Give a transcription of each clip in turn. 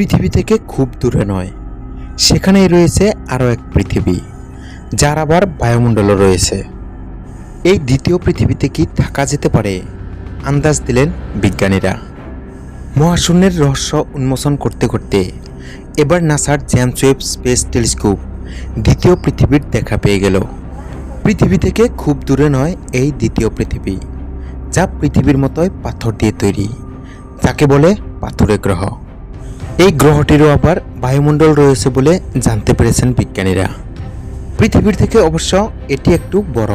পৃথিবী থেকে খুব দূরে নয়। সেখানেই রয়েছে আরও এক পৃথিবী, যার আবার বায়ুমণ্ডলও রয়েছে। এই দ্বিতীয় পৃথিবীতে কি থাকা যেতে পারে? আন্দাজ দিলেন বিজ্ঞানীরা। মহাশূন্যের রহস্য উন্মোচন করতে করতে এবার নাসার জেমস স্পেস টেলিস্কোপ দ্বিতীয় পৃথিবীর দেখা পেয়ে গেল। পৃথিবী থেকে খুব দূরে নয় এই দ্বিতীয় পৃথিবী, যা পৃথিবীর মতোই পাথর দিয়ে তৈরি, যাকে বলে পাথুরে গ্রহ। এই গ্রহটিরও আবার বায়ুমণ্ডল রয়েছে বলে জানতে পেরেছেন বিজ্ঞানীরা। পৃথিবীর থেকে অবশ্য এটি একটু বড়।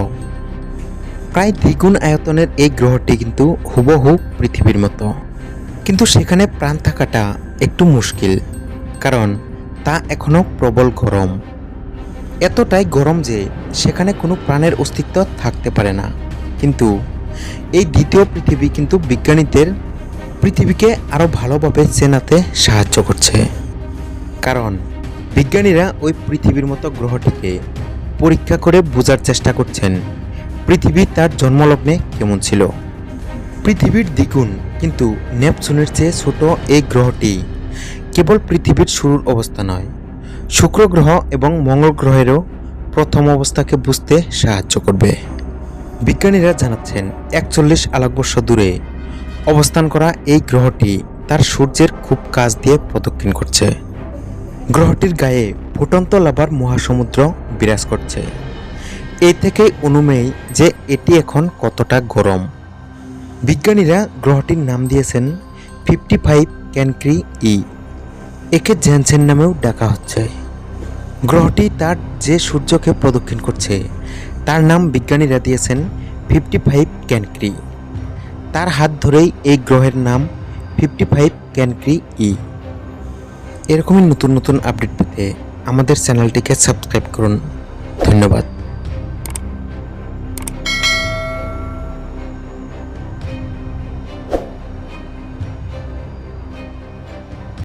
প্রায় দ্বিগুণ আয়তনের এই গ্রহটি কিন্তু হুবহু পৃথিবীর মতো। কিন্তু সেখানে প্রাণ থাকাটা একটু মুশকিল, কারণ তা এখনও প্রবল গরম। এতটাই গরম যে সেখানে কোনো প্রাণের অস্তিত্ব থাকতে পারে না। কিন্তু এই দ্বিতীয় পৃথিবী কিন্তু বিজ্ঞানীদের পৃথিবীকে আরও ভালোভাবে চেনাতে সাহায্য করছে। কারণ বিজ্ঞানীরা ওই পৃথিবীর মতো গ্রহটিকে পরীক্ষা করে বোঝার চেষ্টা করছেন, পৃথিবী তার জন্মলগ্নে কেমন ছিল। পৃথিবীর দ্বিগুণ কিন্তু নেপচুনের চেয়ে ছোট এই গ্রহটি কেবল পৃথিবীর শুরুর অবস্থা নয়, শুক্র গ্রহ এবং মঙ্গল গ্রহেরও প্রথম অবস্থাকে বুঝতে সাহায্য করবে। বিজ্ঞানীরা জানাচ্ছেন, একচল্লিশ আলোকবর্ষ দূরে অবস্থান করা এই গ্রহটি তার সূর্যের খুব কাছ দিয়ে প্রদক্ষিণ করছে। গ্রহটির গায়ে ফুটন্ত লাভার মহাসমুদ্র বিরাজ করছে। এই থেকেই অনুমেয় যে এটি এখন কতটা গরম। বিজ্ঞানীরা গ্রহটির নাম দিয়েছেন ফিফটি ফাইভ ক্যানক্রি ই। একে জ্যানসেন নামেও ডাকা হচ্ছে। গ্রহটি তার যে সূর্যকে প্রদক্ষিণ করছে, তার নাম বিজ্ঞানীরা দিয়েছেন ফিফটি ফাইভ ক্যানক্রি। তার হাত ধরেই এই গ্রহের নাম ফিফটি ফাইভ ক্যানক্রি ই। এরকমই নতুন নতুন আপডেট পেতে আমাদের চ্যানেলটিকে সাবস্ক্রাইব করুন। ধন্যবাদ।